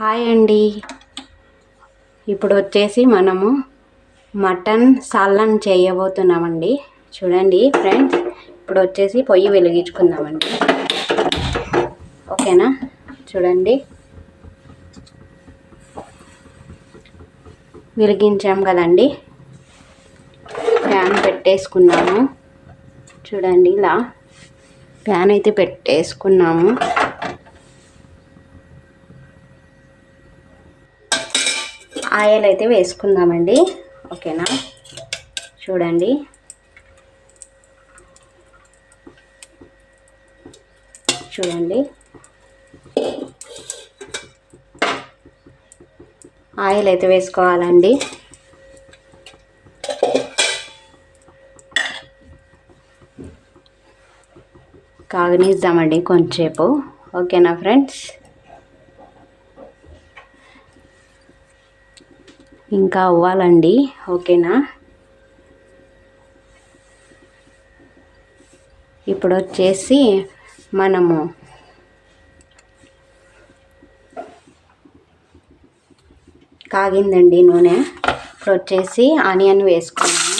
Hi అండి. ఇప్పుడు వచ్చేసి మనము మటన్ సల్లన్ చేయబోతున్నామండి. చూడండి ఫ్రెండ్స్ ఇప్పుడు వచ్చేసి పొయ్యి వెలిగించుకుందామండి. ఓకేనా? చూడండి. వెలిగించాం కదండి. ప్యాన్ పెట్టేసుకున్నాము. చూడండి ఇలా ప్యాన్ అయితే పెట్టేసుకున్నాము. ఆయిల్ అయితే వేసుకుందామండి. ఓకేనా? చూడండి. చూడండి. ఆయిల్ అయితే వేసుకోవాలండి. కాగనిద్దామండి కొంచెంసేపు. ఓకేనా ఫ్రెండ్స్? ఇంకా అవ్వాలండి. ఓకేనా? ఇప్పుడు వచ్చేసి మనము కాగిందండి నూనె. ఇప్పుడు వచ్చేసి ఆనియన్ వేసుకున్నాము.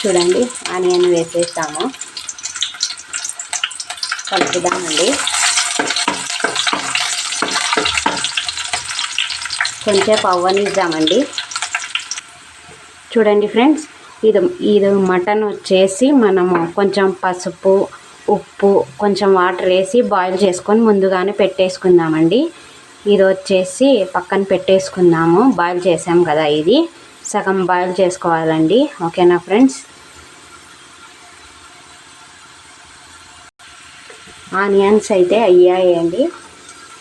చూడండి ఆనియన్ వేసేస్తాము కలుపుదామండి. కొంచెం అవ్వనిద్దామండి చూడండి ఫ్రెండ్స్ ఇది ఇది మటన్ వచ్చేసి మనము కొంచెం పసుపు ఉప్పు కొంచెం వాటర్ వేసి బాయిల్ చేసుకొని ముందుగానే పెట్టేసుకుందామండి. ఇది వచ్చేసి పక్కన పెట్టేసుకుందాము. బాయిల్ చేసాం కదా ఇది. సగం బాయిల్ చేసుకోవాలండి. ఓకేనా ఫ్రెండ్స్? ఆనియన్స్ అయితే అయ్యాయండి.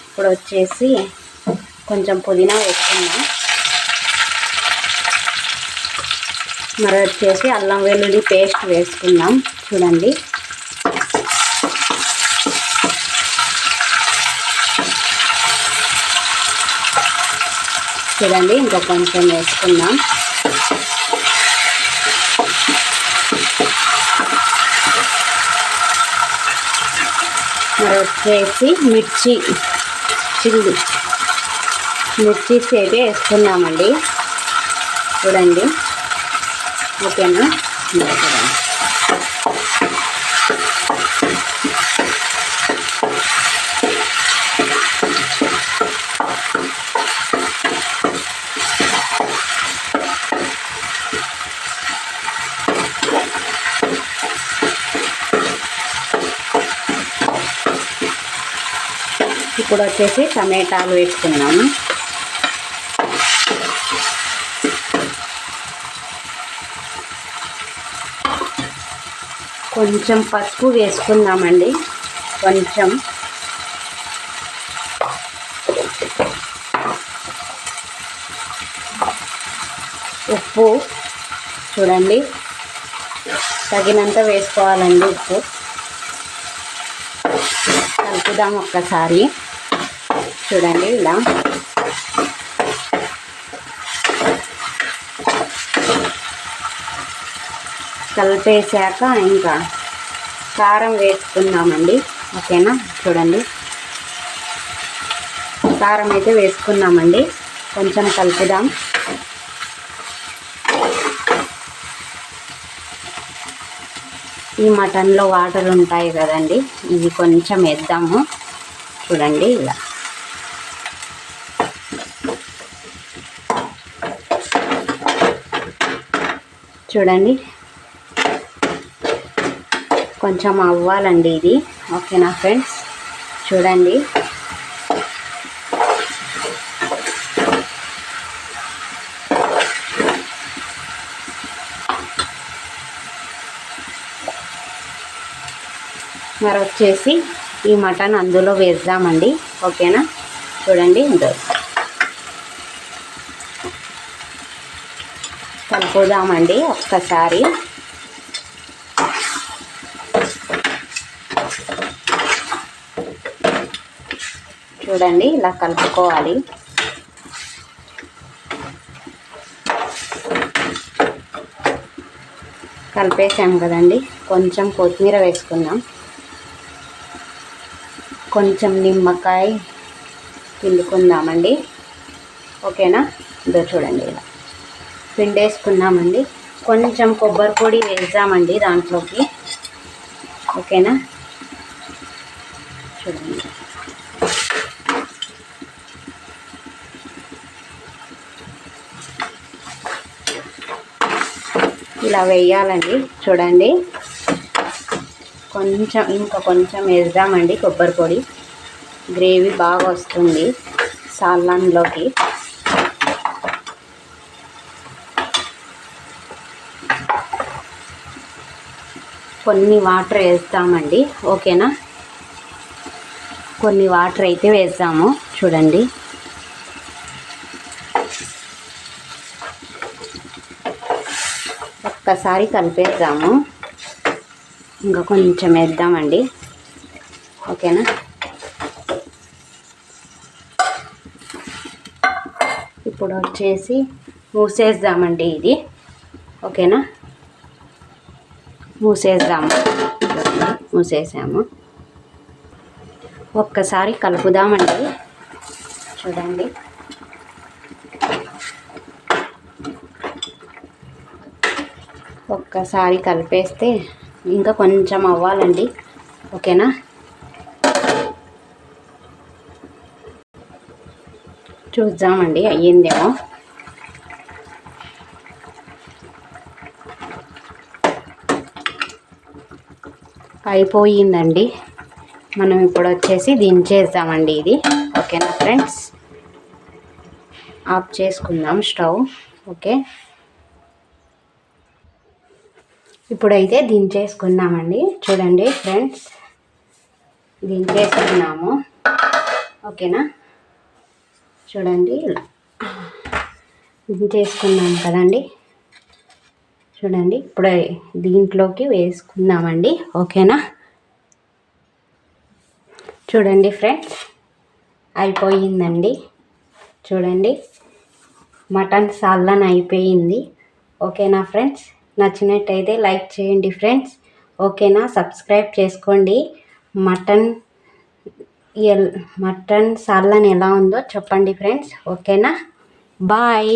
ఇప్పుడు వచ్చేసి కొంచెం పుదీనా వేసుకున్నాం మరి వచ్చేసి అల్లం వెల్లుల్లి పేస్ట్ వేసుకుందాం. చూడండి. చూడండి ఇంకా కొంచెం వేసుకుందాం. మరి వచ్చేసి మిర్చి చిల్లి మిర్చి అయితే వేసుకున్నామండి. చూడండి. ఓకేనా? ఇప్పుడు వచ్చేసి టమాటాలు వేసుకున్నాము కొంచెం పసుపు వేసుకుందామండి. కొంచెం. ఉప్పు చూడండి. తగినంత వేసుకోవాలండి ఉప్పు. కలుపుదాం ఒక్కసారి. చూడండి ఇలా. కలిపేసాక ఇంకా కారం వేసుకుందామండి. ఓకేనా? చూడండి. కారం అయితే వేసుకున్నామండి. కొంచెం కలుపుదాం. ఈ మటన్లో వాటర్ ఉంటాయి కదండి. ఇవి కొంచెం వేద్దాము. చూడండి ఇలా. చూడండి. కొంచెం అవ్వాలండి ఇది. ఓకేనా ఫ్రెండ్స్? చూడండి. మరి వచ్చేసి ఈ మటన్ అందులో వేద్దామండి. ఓకేనా? చూడండి. ఇందులో కలుపుదామండి ఒక్కసారి. చూడండి ఇలా కలుపుకోవాలి. కలిపేసాం కదండి. కొంచెం కొత్తిమీర వేసుకుందాం. కొంచెం నిమ్మకాయ పిండుకుందామండి. ఓకేనా? ఇదో చూడండి ఇలా. పిండేసుకున్నామండి. కొంచెం కొబ్బరి పొడి వేసామండి దాంట్లోకి. ఓకేనా? చూడండి. ఇలా వేయాలండి. చూడండి. కొంచెం ఇంకా కొంచెం వేద్దామండి కొబ్బరి పొడి. గ్రేవీ బాగా వస్తుంది. సాల్లాన్లోకి కొన్ని వాటర్ వేస్తామండి. ఓకేనా? కొన్ని వాటర్ అయితే వేసాము. చూడండి. ఒక్కసారి కలిపేద్దాము. ఇంకా కొంచెం వేద్దామండి. ఓకేనా? ఇప్పుడు వచ్చేసి మూసేద్దామండి ఇది. ఓకేనా? మూసేద్దాము. మూసేసాము. ఒక్కసారి కలుపుదామండి. చూడండి. ఒక్కసారి కలిపేస్తే ఇంకా కొంచెం అవ్వాలండి. ఓకేనా? చూద్దామండి అయ్యిందేమో. అయిపోయిందండి. మనం ఇప్పుడు వచ్చేసి దించేద్దామండి ఇది. ఓకేనా ఫ్రెండ్స్? ఆఫ్ చేసుకుందాం స్టవ్. ఓకే. ఇప్పుడైతే దించేసుకున్నామండి చూడండి ఫ్రెండ్స్. దించేసుకున్నాము. ఓకేనా? చూడండి. ఇలా దించేసుకున్నాం కదండి. చూడండి ఇప్పుడు దీంట్లోకి వేసుకుందామండి ఓకేనా? చూడండి ఫ్రెండ్స్ అయిపోయిందండి. చూడండి మటన్ సాల్లని అయిపోయింది ఓకేనా ఫ్రెండ్స్? నచ్చినట్టయితే లైక్ చేయండి ఫ్రెండ్స్ ఓకేనా? సబ్స్క్రైబ్ చేసుకోండి. మటన్ ఎల్ మటన్ సాల్లని ఎలా ఉందో చెప్పండి ఫ్రెండ్స్ ఓకేనా? బాయ్.